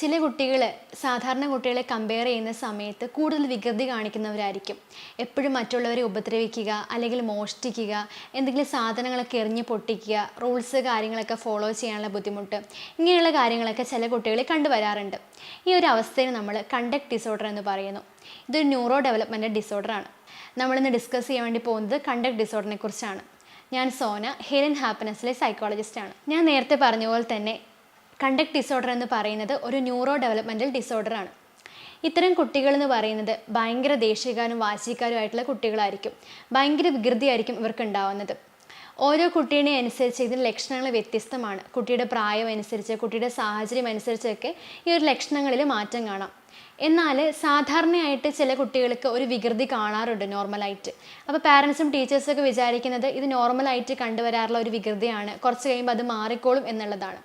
ചില കുട്ടികൾ സാധാരണ കുട്ടികളെ കമ്പയർ ചെയ്യുന്ന സമയത്ത് കൂടുതൽ വികൃതി കാണിക്കുന്നവരായിരിക്കും. എപ്പോഴും മറ്റുള്ളവരെ ഉപദ്രവിക്കുക അല്ലെങ്കിൽ മോഷ്ടിക്കുക എന്തെങ്കിലും സാധനങ്ങളൊക്കെ എറിഞ്ഞ് പൊട്ടിക്കുക റൂൾസ് കാര്യങ്ങളൊക്കെ ഫോളോ ചെയ്യാനുള്ള ബുദ്ധിമുട്ട് ഇങ്ങനെയുള്ള കാര്യങ്ങളൊക്കെ ചില കുട്ടികളെ കണ്ടുവരാറുണ്ട് ഈ ഒരു അവസ്ഥയെ നമ്മൾ കണ്ടക്ട് ഡിസോർഡർ എന്ന് പറയുന്നു. ഇതൊരു ന്യൂറോ ഡെവലപ്മെന്റ് ഡിസോർഡറാണ് നമ്മളിന്ന് ഡിസ്കസ് ചെയ്യാൻ വേണ്ടി പോകുന്നത് കണ്ടക്ട് ഡിസോർഡറിനെ കുറിച്ചാണ്. ഞാൻ സോന ഹെലൻ ഹാപ്പിനെസ്സിലെ സൈക്കോളജിസ്റ്റാണ് ഞാൻ നേരത്തെ പറഞ്ഞ പോലെ തന്നെ കണ്ടക്ട് ഡിസോർഡർ എന്ന് പറയുന്നത് ഒരു ന്യൂറോ ഡെവലപ്മെന്റൽ ഡിസോർഡറാണ് ഇത്തരം കുട്ടികൾ എന്ന് പറയുന്നത് ഭയങ്കര ദേഷ്യക്കാരും വാശിക്കാരുമായിട്ടുള്ള കുട്ടികളായിരിക്കും. ഭയങ്കര വികൃതിയായിരിക്കും ഇവർക്ക് ഉണ്ടാവുന്നത്. ഓരോ കുട്ടീനെ അനുസരിച്ച് ഇതിന്റെ ലക്ഷണങ്ങൾ വ്യത്യസ്തമാണ്. കുട്ടിയുടെ പ്രായം അനുസരിച്ച് കുട്ടിയുടെ സാഹചര്യം അനുസരിച്ചൊക്കെ ഈ ഒരു ലക്ഷണങ്ങളിൽ മാറ്റം കാണാം. എന്നാൽ സാധാരണയായിട്ട് ചില കുട്ടികൾക്ക് ഒരു വികൃതി കാണാറുണ്ട് നോർമലായിട്ട്. അപ്പോൾ പാരൻസും ടീച്ചേഴ്സൊക്കെ വിചാരിക്കുന്നത് ഇത് നോർമലായിട്ട് കണ്ടുവരാറുള്ള ഒരു വികൃതിയാണ്. കുറച്ച് കഴിയുമ്പോൾ അത് മാറിക്കോളും എന്നുള്ളതാണ്.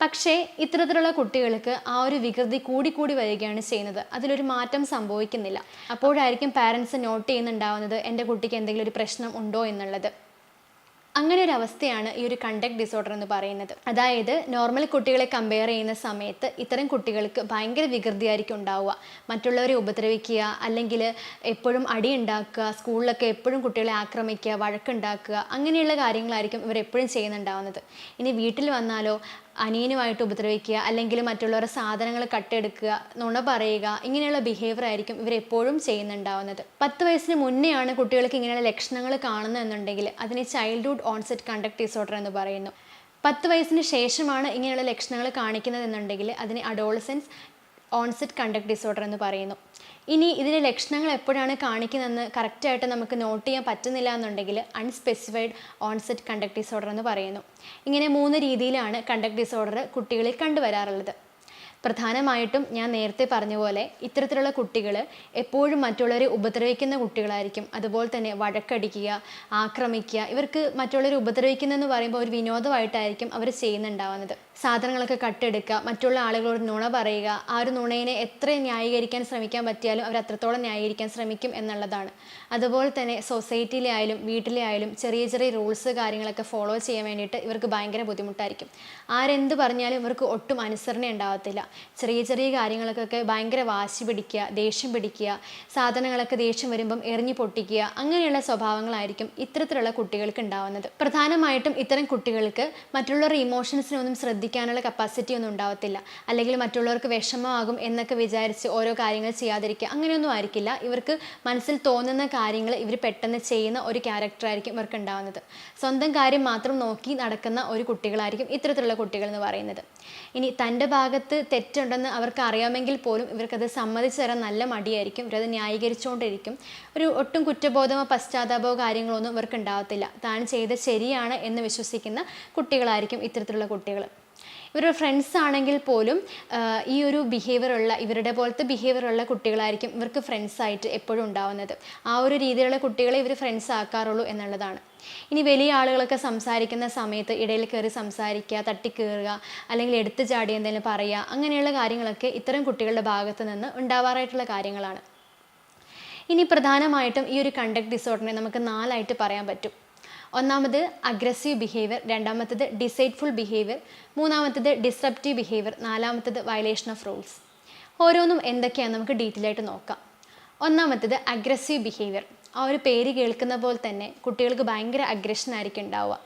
പക്ഷേ ഇത്തരത്തിലുള്ള കുട്ടികൾക്ക് ആ ഒരു വികൃതി കൂടി വരികയാണ് ചെയ്യുന്നത്. അതിലൊരു മാറ്റം സംഭവിക്കുന്നില്ല. അപ്പോഴായിരിക്കും പാരൻസ് നോട്ട് ചെയ്യുന്നുണ്ടാവുന്നത് എന്റെ കുട്ടിക്ക് എന്തെങ്കിലും ഒരു പ്രശ്നം ഉണ്ടോ എന്നുള്ളത്. അങ്ങനെ ഒരു അവസ്ഥയാണ് ഈ ഒരു കണ്ടക്ട് ഡിസോർഡർ എന്ന് പറയുന്നത്. അതായത് നോർമൽ കുട്ടികളെ കമ്പയർ ചെയ്യുന്ന സമയത്ത് ഇത്തരം കുട്ടികൾക്ക് ഭയങ്കര വികൃതിയായിരിക്കും ഉണ്ടാവുക. മറ്റുള്ളവരെ ഉപദ്രവിക്കുക അല്ലെങ്കിൽ എപ്പോഴും അടി ഉണ്ടാക്കുക സ്കൂളിലൊക്കെ എപ്പോഴും കുട്ടികളെ ആക്രമിക്കുക വഴക്കുണ്ടാക്കുക അങ്ങനെയുള്ള കാര്യങ്ങളായിരിക്കും ഇവർ എപ്പോഴും ചെയ്യുന്നുണ്ടാവുന്നത്. ഇനി വീട്ടിൽ വന്നാലോ അനിയനുമായിട്ട് ഉപദ്രവിക്കുക അല്ലെങ്കിൽ മറ്റുള്ളവരുടെ സാധനങ്ങൾ കട്ടെടുക്കുക നുണ പറയുക ഇങ്ങനെയുള്ള ബിഹേവിയർ ആയിരിക്കും ഇവരെപ്പോഴും ചെയ്യുന്നുണ്ടാവുന്നത്. പത്ത് വയസ്സിന് മുന്നെയാണ് കുട്ടികൾക്ക് ഇങ്ങനെയുള്ള ലക്ഷണങ്ങൾ കാണുന്നതെന്നുണ്ടെങ്കിൽ അതിനെ ചൈൽഡ്ഹുഡ് ഓൺസെറ്റ് കണ്ടക്ട് ഡിസോർഡർ എന്ന് പറയുന്നു. പത്ത് വയസ്സിന് ശേഷമാണ് ഇങ്ങനെയുള്ള ലക്ഷണങ്ങൾ കാണിക്കുന്നത് എന്നുണ്ടെങ്കിൽ അതിനെ അഡോളസൻസ് ഓൺസെറ്റ് കണ്ടക്ട് ഡിസോർഡർ എന്ന് പറയുന്നു. ഇനി ഇതിന്റെ ലക്ഷണങ്ങൾ എപ്പോഴാണ് കാണിക്കുന്നതെന്ന് കറക്റ്റായിട്ട് നമുക്ക് നോട്ട് ചെയ്യാൻ പറ്റുന്നില്ല എന്നുണ്ടെങ്കിൽ അൺസ്പെസിഫൈഡ് ഓൺസെറ്റ് കണ്ടക്ട് ഡിസോർഡർ എന്ന് പറയുന്നു. ഇങ്ങനെ മൂന്ന് രീതിയിലാണ് കണ്ടക്ട് ഡിസോർഡർ കുട്ടികളിൽ കണ്ടുവരാറുള്ളത്. പ്രധാനമായിട്ടും ഞാൻ നേരത്തെ പറഞ്ഞ പോലെ ഇത്തരത്തിലുള്ള കുട്ടികൾ എപ്പോഴും മറ്റുള്ളവരെ ഉപദ്രവിക്കുന്ന കുട്ടികളായിരിക്കും. അതുപോലെ തന്നെ വഴക്കടിക്കുക ആക്രമിക്കുക ഇവർക്ക് മറ്റുള്ളവരെ ഉപദ്രവിക്കുന്നതെന്ന് പറയുമ്പോൾ ഒരു വിനോദമായിട്ടായിരിക്കും അവർ ചെയ്യുന്നുണ്ടാവുന്നത്. സാധനങ്ങളൊക്കെ കട്ടെടുക്കുക മറ്റുള്ള ആളുകളോട് നുണ പറയുക ആ ഒരു നുണയിനെ എത്ര ന്യായീകരിക്കാൻ ശ്രമിക്കാൻ പറ്റിയാലും അവർ അത്രത്തോളം ന്യായീകരിക്കാൻ ശ്രമിക്കും എന്നുള്ളതാണ്. അതുപോലെ തന്നെ സൊസൈറ്റിയിലെ ആയാലും വീട്ടിലെ ആയാലും ചെറിയ ചെറിയ റൂൾസ് കാര്യങ്ങളൊക്കെ ഫോളോ ചെയ്യാൻ വേണ്ടിയിട്ട് ഇവർക്ക് ഭയങ്കര ബുദ്ധിമുട്ടായിരിക്കും. ആരെന്ത് പറഞ്ഞാലും ഇവർക്ക് ഒട്ടും അനുസരണ ഉണ്ടാവത്തില്ല. ചെറിയ ചെറിയ കാര്യങ്ങൾക്കൊക്കെ ഭയങ്കര വാശി പിടിക്കുക ദേഷ്യം പിടിക്കുക സാധനങ്ങളൊക്കെ ദേഷ്യം വരുമ്പം എറിഞ്ഞു പൊട്ടിക്കുക അങ്ങനെയുള്ള സ്വഭാവങ്ങളായിരിക്കും ഇത്തരത്തിലുള്ള കുട്ടികൾക്ക് ഉണ്ടാവുന്നത്. പ്രധാനമായിട്ടും ഇത്തരം കുട്ടികൾക്ക് മറ്റുള്ളവരുടെ ഇമോഷൻസിനെ ഒന്നും ശ്രദ്ധിക്കാനുള്ള കപ്പാസിറ്റി ഒന്നും ഉണ്ടാവത്തില്ല. അല്ലെങ്കിൽ മറ്റുള്ളവർക്ക് വിഷമമാകും എന്നൊക്കെ വിചാരിച്ച് ഓരോ കാര്യങ്ങൾ ചെയ്യാതിരിക്കുക. അങ്ങനെയൊന്നും ആയിരിക്കില്ല. ഇവർക്ക് മനസ്സിൽ തോന്നുന്ന കാര്യങ്ങൾ ഇവർ പെട്ടെന്ന് ചെയ്യുന്ന ഒരു ക്യാരക്ടറായിരിക്കും ഇവർക്ക് ഉണ്ടാവുന്നത്. സ്വന്തം കാര്യം മാത്രം നോക്കി നടക്കുന്ന ഒരു കുട്ടികളായിരിക്കും ഇത്തരത്തിലുള്ള കുട്ടികൾ എന്ന് പറയുന്നത്. ഇനി തന്റെ ഭാഗത്ത് തെറ്റുണ്ടെന്ന് അവർക്ക് അറിയാമെങ്കിൽ പോലും ഇവർക്കത് സമ്മതിച്ചു തരാൻ നല്ല മടിയായിരിക്കും. ഇവരത് ന്യായീകരിച്ചുകൊണ്ടിരിക്കും. ഒരു ഒട്ടും കുറ്റബോധമോ പശ്ചാത്താപമോ കാര്യങ്ങളൊന്നും ഇവർക്ക് ഉണ്ടാവത്തില്ല. താൻ ചെയ്ത ശരിയാണ് എന്ന് വിശ്വസിക്കുന്ന കുട്ടികളായിരിക്കും ഇത്തരത്തിലുള്ള കുട്ടികൾ. ഇവരുടെ ഫ്രണ്ട്സ് ആണെങ്കിൽ പോലും ഈ ഒരു ബിഹേവിയർ ഉള്ള ഇവരുടെ പോലത്തെ ബിഹേവിയർ ഉള്ള കുട്ടികളായിരിക്കും ഇവർക്ക് ഫ്രണ്ട്സ് ആയിട്ട് എപ്പോഴും ഉണ്ടാവുന്നത്. ആ ഒരു രീതിയിലുള്ള കുട്ടികളെ ഇവർ ഫ്രണ്ട്സ് ആക്കാറുള്ളൂ എന്നുള്ളതാണ്. ഇനി വലിയ ആളുകളൊക്കെ സംസാരിക്കുന്ന സമയത്ത് ഇടയിൽ കയറി സംസാരിക്കുക തട്ടിക്കയറുക അല്ലെങ്കിൽ എടുത്തു ചാടി എന്തെങ്കിലും പറയുക അങ്ങനെയുള്ള കാര്യങ്ങളൊക്കെ ഇത്തരം കുട്ടികളുടെ ഭാഗത്തു നിന്ന് ഉണ്ടാവാറായിട്ടുള്ള കാര്യങ്ങളാണ്. ഇനി പ്രധാനമായിട്ടും ഈ ഒരു കണ്ടക്ട് ഡിസോർഡറിനെ നമുക്ക് നാലായിട്ട് പറയാൻ പറ്റും. ഒന്നാമത് അഗ്രസീവ് ബിഹേവിയർ രണ്ടാമത്തത് ഡിസൈറ്റ്ഫുൾ ബിഹേവിയർ മൂന്നാമത്തത് ഡിസ്റപ്റ്റീവ് ബിഹേവിയർ നാലാമത്തത് വയലേഷൻ ഓഫ് റൂൾസ് ഓരോന്നും എന്തൊക്കെയാണെന്ന് നമുക്ക് ഡീറ്റെയിൽ ആയിട്ട് നോക്കാം. ഒന്നാമത്തത് അഗ്രസീവ് ബിഹേവിയർ ആ ഒരു പേര് കേൾക്കുന്ന പോലെ തന്നെ കുട്ടികൾക്ക് ഭയങ്കര അഗ്രഷൻ ആയിരിക്കും ഉണ്ടാവുക.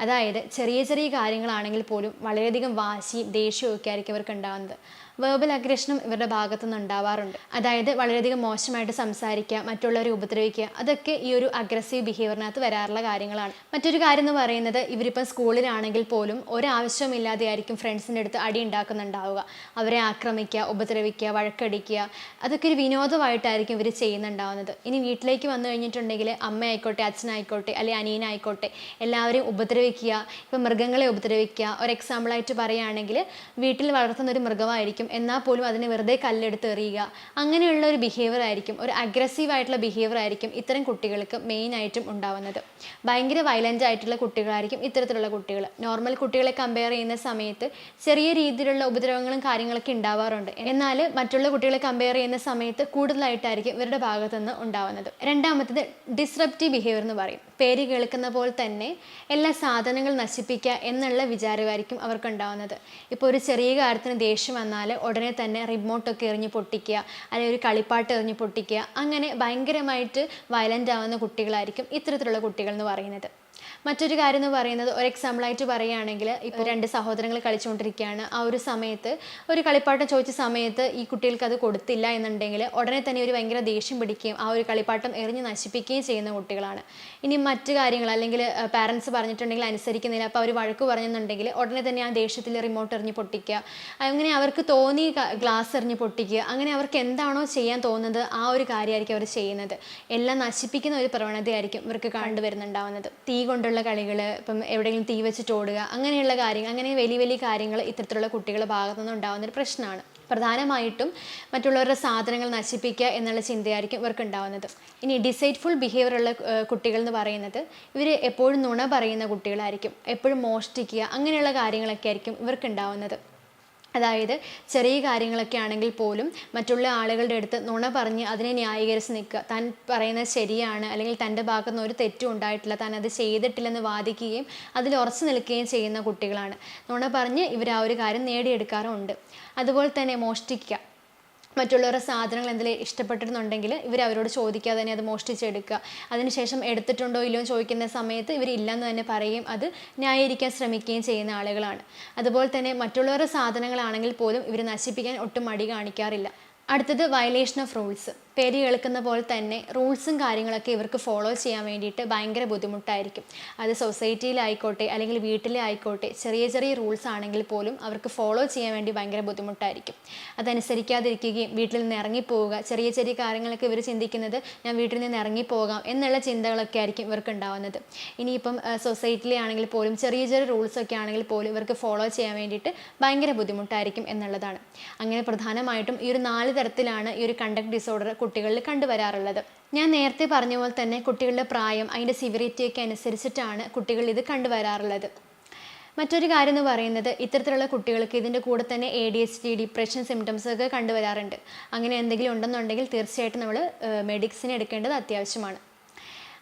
അതായത് ചെറിയ ചെറിയ കാര്യങ്ങളാണെങ്കിൽ പോലും വളരെയധികം വാശിയും ദേഷ്യവും ഒക്കെ ആയിരിക്കും അവർക്ക് ഉണ്ടാകുന്നത് വേർബൽ അഗ്രഷനും ഇവരുടെ ഭാഗത്തു നിന്ന് ഉണ്ടാവാറുണ്ട്. അതായത് വളരെയധികം മോശമായിട്ട് സംസാരിക്കുക മറ്റുള്ളവരെ ഉപദ്രവിക്കുക അതൊക്കെ ഈ ഒരു അഗ്രസീവ് ബിഹേവിയറിനകത്ത് വരാറുള്ള കാര്യങ്ങളാണ്. മറ്റൊരു കാര്യം എന്ന് പറയുന്നത് ഇവരിപ്പം സ്കൂളിലാണെങ്കിൽ പോലും ഒരാവശ്യമില്ലാതെ ആയിരിക്കും ഫ്രണ്ട്സിന്റെ അടുത്ത് അടി ഉണ്ടാക്കുന്നുണ്ടാവുക. അവരെ ആക്രമിക്കുക ഉപദ്രവിക്കുക വഴക്കടിക്കുക അതൊക്കെ ഒരു വിനോദമായിട്ടായിരിക്കും ഇവർ ചെയ്യുന്നുണ്ടാവുന്നത്. ഇനി വീട്ടിലേക്ക് വന്നു കഴിഞ്ഞിട്ടുണ്ടെങ്കിൽ അമ്മയായിക്കോട്ടെ അച്ഛനായിക്കോട്ടെ അല്ലെങ്കിൽ അനിയനായിക്കോട്ടെ എല്ലാവരെയും ഉപദ്രവിക്കുക ഇപ്പം മൃഗങ്ങളെ ഉപദ്രവിക്കുക. ഒരു എക്സാമ്പിളായിട്ട് പറയുകയാണെങ്കിൽ വീട്ടിൽ വളർത്തുന്ന ഒരു മൃഗമായിരിക്കും എന്നാൽ പോലും അതിനെ വെറുതെ കല്ലെടുത്ത് എറിയുക അങ്ങനെയുള്ള ഒരു ബിഹേവിയർ ആയിരിക്കും ഒരു അഗ്രസീവ് ആയിട്ടുള്ള ബിഹേവിയർ ആയിരിക്കും ഇത്തരം കുട്ടികൾക്ക് മെയിൻ ആയിട്ടും ഉണ്ടാവുന്നത്. ഭയങ്കര വയലന്റ് ആയിട്ടുള്ള കുട്ടികളായിരിക്കും ഇത്തരത്തിലുള്ള കുട്ടികൾ. നോർമൽ കുട്ടികളെ കമ്പയർ ചെയ്യുന്ന സമയത്ത് ചെറിയ രീതിയിലുള്ള ഉപദ്രവങ്ങളും കാര്യങ്ങളൊക്കെ ഉണ്ടാവാറുണ്ട്. എന്നാൽ മറ്റുള്ള കുട്ടികളെ കമ്പയർ ചെയ്യുന്ന സമയത്ത് കൂടുതലായിട്ടായിരിക്കും ഇവരുടെ ഭാഗത്തുനിന്ന് ഉണ്ടാവുന്നത്. രണ്ടാമത്തത് ഡിസ്റപ്റ്റീവ് ബിഹേവിയർ എന്ന് പറയും. പേര് കേൾക്കുന്ന പോലെ തന്നെ എല്ലാ സാധനങ്ങളും നശിപ്പിക്കുക എന്നുള്ള വിചാരമായിരിക്കും അവർക്ക് ഉണ്ടാവുന്നത്. ഇപ്പോൾ ഒരു ചെറിയ കാര്യത്തിന് ദേഷ്യം വന്നാൽ ഉടനെ തന്നെ റിമോട്ടൊക്കെ എറിഞ്ഞ് പൊട്ടിക്കുക അല്ലെങ്കിൽ ഒരു കളിപ്പാട്ട് എറിഞ്ഞ് പൊട്ടിക്കുക അങ്ങനെ ഭയങ്കരമായിട്ട് വയലന്റ് ആവുന്ന കുട്ടികളായിരിക്കും ഇത്തരത്തിലുള്ള കുട്ടികൾ എന്ന് പറയുന്നത്. മറ്റൊരു കാര്യം എന്ന് പറയുന്നത് ഒരു എക്സാമ്പിളായിട്ട് പറയുകയാണെങ്കിൽ ഇപ്പോൾ രണ്ട് സഹോദരങ്ങൾ കളിച്ചുകൊണ്ടിരിക്കുകയാണ്. ആ ഒരു സമയത്ത് ഒരു കളിപ്പാട്ടം ചോദിച്ച സമയത്ത് ഈ കുട്ടികൾക്ക് അത് കൊടുത്തില്ല എന്നുണ്ടെങ്കിൽ ഉടനെ തന്നെ ഒരു ഭയങ്കര ദേഷ്യം പിടിക്കുകയും ആ ഒരു കളിപ്പാട്ടം എറിഞ്ഞ് നശിപ്പിക്കുകയും ചെയ്യുന്ന കുട്ടികളാണ്. ഇനി മറ്റു കാര്യങ്ങൾ അല്ലെങ്കിൽ പാരൻസ് പറഞ്ഞിട്ടുണ്ടെങ്കിൽ അനുസരിക്കുന്നില്ല. അപ്പോൾ അവർ വഴക്ക് പറഞ്ഞെന്നുണ്ടെങ്കിൽ ഉടനെ തന്നെ ആ ദേഷ്യത്തിൽ റിമോട്ട് എറിഞ്ഞ് പൊട്ടിക്കുക. അങ്ങനെ അവർക്ക് തോന്നി ഗ്ലാസ് എറിഞ്ഞ് പൊട്ടിക്കുക. അങ്ങനെ അവർക്ക് എന്താണോ ചെയ്യാൻ തോന്നുന്നത് ആ ഒരു കാര്യമായിരിക്കും അവർ ചെയ്യുന്നത്. എല്ലാം നശിപ്പിക്കുന്ന ഒരു പ്രവണതയായിരിക്കും ഇവർക്ക് കണ്ടുവരുന്നുണ്ടാവുന്നത്. തീ കൊണ്ടുള്ള കളികൾ ഇപ്പം എവിടെയെങ്കിലും തീ വെച്ചിട്ട് ഓടുക അങ്ങനെയുള്ള കാര്യങ്ങൾ അങ്ങനെ വലിയ വലിയ കാര്യങ്ങൾ ഇത്തരത്തിലുള്ള കുട്ടികളുടെ ഭാഗത്തു നിന്ന് ഉണ്ടാകുന്ന ഒരു പ്രശ്നമാണ്. പ്രധാനമായിട്ടും മറ്റുള്ളവരുടെ സാധനങ്ങൾ നശിപ്പിക്കുക എന്നുള്ള ചിന്തയായിരിക്കും ഇവർക്ക് ഉണ്ടാവുന്നത് ഇനി ഡിസൈറ്റ്ഫുൾ ബിഹേവിയർ ഉള്ള കുട്ടികൾ എന്ന് പറയുന്നത് ഇവർ എപ്പോഴും നുണ പറയുന്ന കുട്ടികളായിരിക്കും. എപ്പോഴും മോഷ്ടിക്കുക അങ്ങനെയുള്ള കാര്യങ്ങളൊക്കെ ആയിരിക്കും ഇവർക്ക് ഉണ്ടാവുന്നത് അതായത് ചെറിയ കാര്യങ്ങളൊക്കെ ആണെങ്കിൽ പോലും മറ്റുള്ള ആളുകളുടെ അടുത്ത് നുണ പറഞ്ഞ് അതിനെ ന്യായീകരിച്ച് നിൽക്കുക. താൻ പറയുന്നത് ശരിയാണ് അല്ലെങ്കിൽ തന്റെ ഭാഗത്തു നിന്ന് ഒരു തെറ്റും ഉണ്ടായിട്ടില്ല. താൻ അത് ചെയ്തിട്ടില്ലെന്ന് വാദിക്കുകയും അതിൽ ഉറച്ചു നിൽക്കുകയും ചെയ്യുന്ന കുട്ടികളാണ്. നുണ പറഞ്ഞ് ഇവർ ആ ഒരു കാര്യം നേടിയെടുക്കാറുമുണ്ട്. അതുപോലെ തന്നെ മോഷ്ടിക്കുക. മറ്റുള്ളവരുടെ സാധനങ്ങൾ എന്തെങ്കിലും ഇഷ്ടപ്പെട്ടിരുന്നുണ്ടെങ്കിൽ ഇവർ അവരോട് ചോദിക്കാതെ തന്നെ അത് മോഷ്ടിച്ചെടുക്കുക. അതിനുശേഷം എടുത്തിട്ടുണ്ടോ ഇല്ലയോ ചോദിക്കുന്ന സമയത്ത് ഇവർ ഇല്ലെന്ന് തന്നെ പറയുകയും അത് ന്യായീകരിക്കാൻ ശ്രമിക്കുകയും ചെയ്യുന്ന ആളുകളാണ്. അതുപോലെ തന്നെ മറ്റുള്ളവരുടെ സാധനങ്ങളാണെങ്കിൽ പോലും ഇവർ നശിപ്പിക്കാൻ ഒട്ടും മടി കാണിക്കാറില്ല. അടുത്തത് വയലേഷൻ ഓഫ് റൂൾസ് പേര് കേൾക്കുന്ന പോലെ തന്നെ റൂൾസും കാര്യങ്ങളൊക്കെ ഇവർക്ക് ഫോളോ ചെയ്യാൻ വേണ്ടിയിട്ട് ഭയങ്കര ബുദ്ധിമുട്ടായിരിക്കും. അത് സൊസൈറ്റിയിലായിക്കോട്ടെ അല്ലെങ്കിൽ വീട്ടിലായിക്കോട്ടെ ചെറിയ ചെറിയ റൂൾസ് ആണെങ്കിൽ പോലും അവർക്ക് ഫോളോ ചെയ്യാൻ വേണ്ടി ഭയങ്കര ബുദ്ധിമുട്ടായിരിക്കും. അതനുസരിക്കാതിരിക്കുകയും വീട്ടിൽ നിന്ന് ഇറങ്ങിപ്പോവുക ചെറിയ ചെറിയ കാര്യങ്ങളൊക്കെ ഇവർ ചിന്തിക്കുന്നത് ഞാൻ വീട്ടിൽ നിന്ന് ഇറങ്ങിപ്പോകാം എന്നുള്ള ചിന്തകളൊക്കെ ആയിരിക്കും ഇവർക്ക് ഉണ്ടാവുന്നത്. ഇനിയിപ്പം സൊസൈറ്റിയിലെ ആണെങ്കിൽ പോലും ചെറിയ ചെറിയ റൂൾസ് ഒക്കെ ആണെങ്കിൽ പോലും ഇവർക്ക് ഫോളോ ചെയ്യാൻ വേണ്ടിയിട്ട് ഭയങ്കര ബുദ്ധിമുട്ടായിരിക്കും എന്നുള്ളതാണ്. അങ്ങനെ പ്രധാനമായിട്ടും ഈ ഒരു നാല് തരത്തിലാണ് ഈ ഒരു കണ്ടക്ട് ഡിസോർഡർ കുട്ടികളിൽ കണ്ടുവരാറുള്ളത്. ഞാൻ നേരത്തെ പറഞ്ഞ പോലെ തന്നെ കുട്ടികളുടെ പ്രായം അതിന്റെ സിവിറിറ്റിയൊക്കെ അനുസരിച്ചിട്ടാണ് കുട്ടികൾ ഇത് കണ്ടുവരാറുള്ളത്. മറ്റൊരു കാര്യം എന്ന് പറയുന്നത് ഇത്തരത്തിലുള്ള കുട്ടികൾക്ക് ഇതിന്റെ കൂടെ തന്നെ A D H D depression symptoms ഒക്കെ കണ്ടുവരാറുണ്ട്. അങ്ങനെ എന്തെങ്കിലും ഉണ്ടെന്നുണ്ടെങ്കിൽ തീർച്ചയായിട്ടും നമ്മൾ മെഡിസിൻ എടുക്കേണ്ടത് അത്യാവശ്യമാണ്.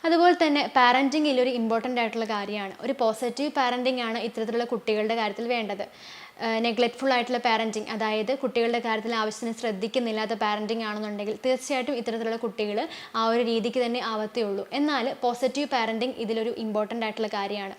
അതുപോലെ തന്നെ പാരന്റിങ്ങിൽ ഒരു ഇമ്പോർട്ടന്റ് ആയിട്ടുള്ള കാര്യമാണ്. ഒരു പോസിറ്റീവ് പാരന്റിംഗ് ആണ് ഇത്തരത്തിലുള്ള കുട്ടികളുടെ കാര്യത്തിൽ വേണ്ടത്. നെഗ്ലക്റ്റ്ഫുൾ ആയിട്ടുള്ള പാരന്റിങ് അതായത് കുട്ടികളുടെ കാര്യത്തിൽ ആവശ്യത്തിന് ശ്രദ്ധിക്കുന്നില്ലാത്ത പാരന്റിങ് ആണെന്നുണ്ടെങ്കിൽ തീർച്ചയായിട്ടും ഇത്തരത്തിലുള്ള കുട്ടികൾ ആ ഒരു രീതിക്ക് തന്നെ ആവത്തേയുള്ളൂ. എന്നാൽ പോസിറ്റീവ് പാരന്റിങ് ഇതിലൊരു ഇമ്പോർട്ടന്റ് ആയിട്ടുള്ള കാര്യമാണ്.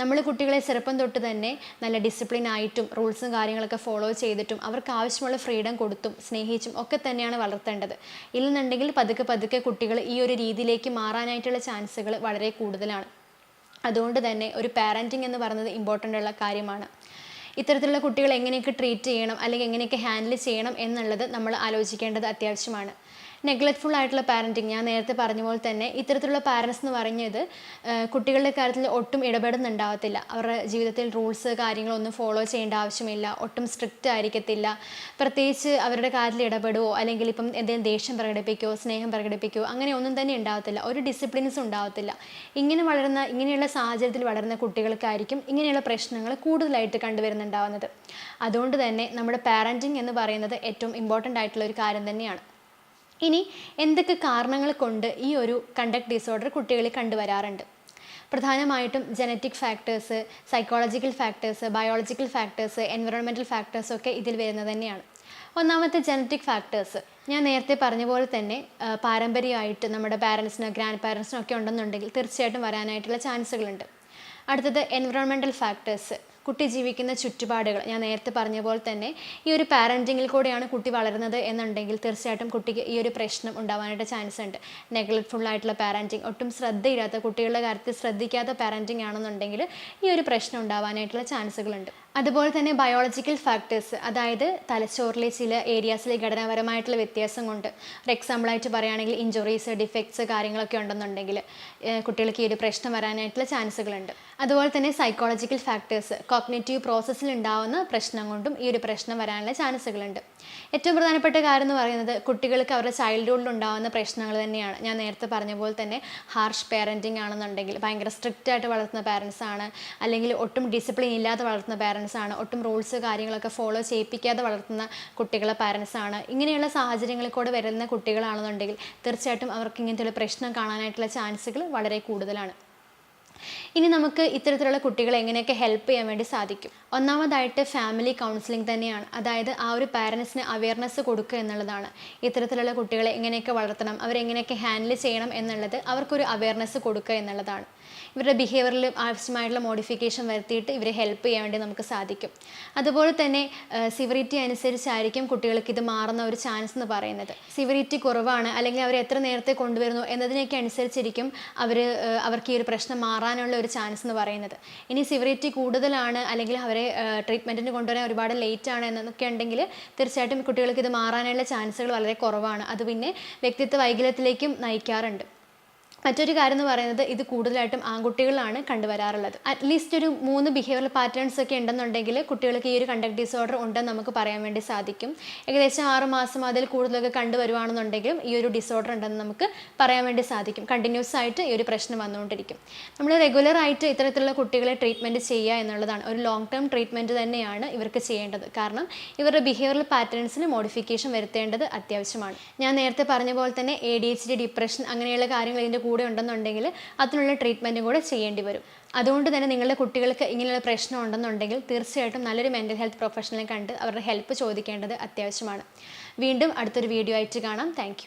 നമ്മൾ കുട്ടികളെ ചെറുപ്പം തൊട്ട് തന്നെ നല്ല ഡിസിപ്ലിൻ ആയിട്ടും റൂൾസും കാര്യങ്ങളൊക്കെ ഫോളോ ചെയ്തിട്ടും അവർക്ക് ആവശ്യമുള്ള ഫ്രീഡം കൊടുത്തും സ്നേഹിച്ചും ഒക്കെ തന്നെയാണ് വളർത്തേണ്ടത്. ഇല്ലെന്നുണ്ടെങ്കിൽ പതുക്കെ പതുക്കെ കുട്ടികൾ ഈ ഒരു രീതിയിലേക്ക് മാറാനായിട്ടുള്ള ചാൻസുകൾ വളരെ കൂടുതലാണ്. അതുകൊണ്ട് തന്നെ ഒരു പാരന്റിങ് എന്ന് പറയുന്നത് ഇമ്പോർട്ടന്റ് ഉള്ള കാര്യമാണ്. ഇത്തരത്തിലുള്ള കുട്ടികൾ എങ്ങനെയൊക്കെ ട്രീറ്റ് ചെയ്യണം അല്ലെങ്കിൽ എങ്ങനെയൊക്കെ ഹാൻഡിൽ ചെയ്യണം എന്നുള്ളത് നമ്മൾ ആലോചിക്കേണ്ടത് അത്യാവശ്യമാണ്. നെഗ്ലക്റ്റ്ഫുൾ ആയിട്ടുള്ള പാരന്റിങ് ഞാൻ നേരത്തെ പറഞ്ഞ പോലെ തന്നെ ഇത്തരത്തിലുള്ള പാരൻസ് എന്ന് പറഞ്ഞത് കുട്ടികളുടെ കാര്യത്തിൽ ഒട്ടും ഇടപെടുന്നുണ്ടാവത്തില്ല. അവരുടെ ജീവിതത്തിൽ റൂൾസ് കാര്യങ്ങളൊന്നും ഫോളോ ചെയ്യേണ്ട ആവശ്യമില്ല. ഒട്ടും സ്ട്രിക്റ്റ് ആയിരിക്കത്തില്ല. പ്രത്യേകിച്ച് അവരുടെ കാര്യത്തിൽ ഇടപെടുവോ അല്ലെങ്കിൽ ഇപ്പം എന്തെങ്കിലും ദേഷ്യം പ്രകടിപ്പിക്കുകയോ സ്നേഹം പ്രകടിപ്പിക്കുകയോ അങ്ങനെ ഒന്നും തന്നെ ഉണ്ടാവത്തില്ല. ഒരു ഡിസിപ്ലിൻസ് ഉണ്ടാവത്തില്ല. ഇങ്ങനെ വളരുന്ന ഇങ്ങനെയുള്ള സാഹചര്യത്തിൽ വളരുന്ന കുട്ടികൾക്കായിരിക്കും ഇങ്ങനെയുള്ള പ്രശ്നങ്ങൾ കൂടുതലായിട്ട് കണ്ടുവരുന്നുണ്ടാവുന്നത്. അതുകൊണ്ട് തന്നെ നമ്മുടെ പാരന്റിങ് എന്ന് പറയുന്നത് ഏറ്റവും ഇമ്പോർട്ടന്റ് ആയിട്ടുള്ള ഒരു കാര്യം തന്നെയാണ്. ഇനി എന്തൊക്കെ കാരണങ്ങൾ കൊണ്ട് ഈ ഒരു കണ്ടക്ട് ഡിസോർഡർ കുട്ടികളിൽ കണ്ടുവരാറുണ്ട്? പ്രധാനമായിട്ടും genetic factors psychological factors biological factors environmental factors ഒക്കെ ഇതിൽ വരുന്നത് തന്നെയാണ്. ഒന്നാമത്തെ ജനറ്റിക് ഫാക്ടേഴ്സ് ഞാൻ നേരത്തെ പറഞ്ഞ പോലെ തന്നെ പാരമ്പര്യമായിട്ട് നമ്മുടെ പാരൻസിനോ ഗ്രാൻഡ് പാരൻസിനോ ഒക്കെ ഉണ്ടെന്നുണ്ടെങ്കിൽ തീർച്ചയായിട്ടും വരാനായിട്ടുള്ള ചാൻസുകളുണ്ട് അടുത്തത് എൻവറോൺമെന്റൽ ഫാക്ടേഴ്സ് കുട്ടി ജീവിക്കുന്ന ചുറ്റുപാടുകൾ. ഞാൻ നേരത്തെ പറഞ്ഞ പോലെ തന്നെ ഈ ഒരു പാരന്റിങ്ങിൽ കൂടെയാണ് കുട്ടി വളരുന്നത് എന്നുണ്ടെങ്കിൽ തീർച്ചയായിട്ടും കുട്ടിക്ക് ഈ ഒരു പ്രശ്നം ഉണ്ടാവാനായിട്ട് ചാൻസ് ഉണ്ട്. നെഗ്ലക്ട്ഫുൾ ആയിട്ടുള്ള പാരന്റിങ് ഒട്ടും ശ്രദ്ധയില്ലാത്ത കുട്ടികളുടെ കാര്യത്തിൽ ശ്രദ്ധിക്കാത്ത പാരന്റിങ് ആണെന്നുണ്ടെങ്കിൽ ഈ ഒരു പ്രശ്നം ഉണ്ടാവാനായിട്ടുള്ള ചാൻസുകളുണ്ട് അതുപോലെ തന്നെ ബയോളജിക്കൽ ഫാക്ടേഴ്സ് അതായത് തലച്ചോറിലെ ചില ഏരിയാസിലെ ഘടനാപരമായിട്ടുള്ള വ്യത്യാസം കൊണ്ട്. ഒരു എക്സാമ്പിളായിട്ട് പറയുകയാണെങ്കിൽ ഇഞ്ചുറീസ് ഡിഫക്ട്സ് കാര്യങ്ങളൊക്കെ ഉണ്ടെന്നുണ്ടെങ്കിൽ കുട്ടികൾക്ക് ഈ ഒരു പ്രശ്നം വരാനായിട്ടുള്ള ചാൻസുകളുണ്ട് അതുപോലെ തന്നെ സൈക്കോളജിക്കൽ ഫാക്ടേഴ്സ് കോഗ്നേറ്റീവ് പ്രോസസ്സിൽ ഉണ്ടാവുന്ന പ്രശ്നം കൊണ്ടും ഈ ഒരു പ്രശ്നം വരാനുള്ള ചാൻസുകളുണ്ട് ഏറ്റവും പ്രധാനപ്പെട്ട കാര്യം എന്ന് പറയുന്നത് കുട്ടികൾക്ക് അവരുടെ ചൈൽഡ്ഹുഡിൽ ഉണ്ടാകുന്ന പ്രശ്നങ്ങൾ തന്നെയാണ്. ഞാൻ നേരത്തെ പറഞ്ഞ പോലെ തന്നെ ഹാർഷ് പേരന്റിങ് ആണെന്നുണ്ടെങ്കിൽ ഭയങ്കര സ്ട്രിക്റ്റ് ആയിട്ട് വളർത്തുന്ന പാരൻസ് ആണ്. അല്ലെങ്കിൽ ഒട്ടും ഡിസിപ്ലിൻ ഇല്ലാതെ വളർത്തുന്ന പാരൻസ് ആണ്. ഒട്ടും റൂൾസ് കാര്യങ്ങളൊക്കെ ഫോളോ ചെയ്യിപ്പിക്കാതെ വളർത്തുന്ന കുട്ടികളെ പാരൻസ് ആണ്. ഇങ്ങനെയുള്ള സാഹചര്യങ്ങളിൽ കൂടെ വരുന്ന കുട്ടികളാണെന്നുണ്ടെങ്കിൽ തീർച്ചയായിട്ടും അവർക്ക് ഇങ്ങനത്തെ പ്രശ്നം കാണാനായിട്ടുള്ള ചാൻസുകൾ വളരെ കൂടുതലാണ്. ഇനി നമുക്ക് ഇത്തരത്തിലുള്ള കുട്ടികളെ എങ്ങനെയൊക്കെ ഹെൽപ്പ് ചെയ്യാൻ വേണ്ടി സാധിക്കും? ഒന്നാമതായിട്ട് ഫാമിലി കൗൺസിലിംഗ് തന്നെയാണ്. അതായത് ആ ഒരു പാരൻസിന് അവയർനെസ് കൊടുക്കുക എന്നുള്ളതാണ്. ഇത്തരത്തിലുള്ള കുട്ടികളെ എങ്ങനെയൊക്കെ വളർത്തണം അവരെങ്ങനെയൊക്കെ ഹാൻഡിൽ ചെയ്യണം എന്നുള്ളത് അവർക്കൊരു അവയർനെസ് കൊടുക്കുക എന്നുള്ളതാണ്. ഇവരുടെ ബിഹേവിയറിൽ ആവശ്യമായിട്ടുള്ള മോഡിഫിക്കേഷൻ വരുത്തിയിട്ട് ഇവരെ ഹെൽപ്പ് ചെയ്യാൻ വേണ്ടി നമുക്ക് സാധിക്കും. അതുപോലെ തന്നെ സിവറിറ്റി അനുസരിച്ചായിരിക്കും കുട്ടികൾക്ക് ഇത് മാറുന്ന ഒരു ചാൻസ് എന്ന് പറയുന്നത്. സിവറിറ്റി കുറവാണ് അല്ലെങ്കിൽ അവർ എത്ര നേരത്തെ കൊണ്ടുവരുന്നു എന്നതിനൊക്കെ അനുസരിച്ചിരിക്കും അവർ അവർക്ക് ഈ ഒരു പ്രശ്നം മാറാനുള്ള ഒരു ചാൻസ് എന്ന് പറയുന്നത്. ഇനി സിവറിറ്റി കൂടുതലാണ് അല്ലെങ്കിൽ അവരെ ട്രീറ്റ്മെന്റിന് കൊണ്ടുവരാൻ ഒരുപാട് ലേറ്റ് ആണ് എന്നൊക്കെ ഉണ്ടെങ്കിൽ തീർച്ചയായിട്ടും കുട്ടികൾക്ക് ഇത് മാറാനുള്ള ചാൻസുകൾ വളരെ കുറവാണ്. അത് പിന്നെ വ്യക്തിത്വ വൈകല്യത്തിലേക്കും നയിക്കാറുണ്ട്. മറ്റൊരു കാര്യം എന്ന് പറയുന്നത് ഇത് കൂടുതലായിട്ടും ആൺകുട്ടികളാണ് കണ്ടുവരാറുള്ളത്. അറ്റ്ലീസ്റ്റ് ഒരു മൂന്ന് ബിഹേവിയർ പാറ്റേൺസ് ഒക്കെ ഉണ്ടെന്നുണ്ടെങ്കിൽ കുട്ടികൾക്ക് ഈ ഒരു കണ്ടക്ട് ഡിസോർഡർ ഉണ്ടെന്ന് നമുക്ക് പറയാൻ വേണ്ടി സാധിക്കും. ഏകദേശം ആറ് മാസം അതിൽ കൂടുതലൊക്കെ കണ്ടുവരുവാണെന്നുണ്ടെങ്കിലും ഈ ഒരു ഡിസോർഡർ ഉണ്ടെന്ന് നമുക്ക് പറയാൻ വേണ്ടി സാധിക്കും. കണ്ടിന്യൂസ് ആയിട്ട് ഈ ഒരു പ്രശ്നം വന്നുകൊണ്ടിരിക്കും. നമ്മൾ റെഗുലർ ആയിട്ട് ഇത്തരത്തിലുള്ള കുട്ടികളെ ട്രീറ്റ്മെന്റ് ചെയ്യുക എന്നുള്ളതാണ്. ഒരു ലോങ് ടേം ട്രീറ്റ്മെന്റ് തന്നെയാണ് ഇവർക്ക് ചെയ്യേണ്ടത്. കാരണം ഇവരുടെ ബിഹേവിയർ പാറ്റേൺസിന് മോഡിഫിക്കേഷൻ വരുത്തേണ്ടത് അത്യാവശ്യമാണ്. ഞാൻ നേരത്തെ പറഞ്ഞ പോലെ തന്നെ A D H D depression അങ്ങനെയുള്ള കാര്യങ്ങൾ ഇതിന്റെ കൂടെ ഉണ്ടെന്നുണ്ടെങ്കിൽ അതിനുള്ള ട്രീറ്റ്മെന്റും കൂടെ ചെയ്യേണ്ടി വരും. അതുകൊണ്ട് തന്നെ നിങ്ങളുടെ കുട്ടികൾക്ക് ഇങ്ങനെയുള്ള പ്രശ്നം ഉണ്ടെന്നുണ്ടെങ്കിൽ തീർച്ചയായിട്ടും നല്ലൊരു മെന്റൽ ഹെൽത്ത് പ്രൊഫഷണലെ കണ്ട് അവരുടെ ഹെൽപ്പ് ചോദിക്കേണ്ടത് അത്യാവശ്യമാണ്. വീണ്ടും അടുത്തൊരു വീഡിയോ ആയിട്ട് കാണാം. താങ്ക്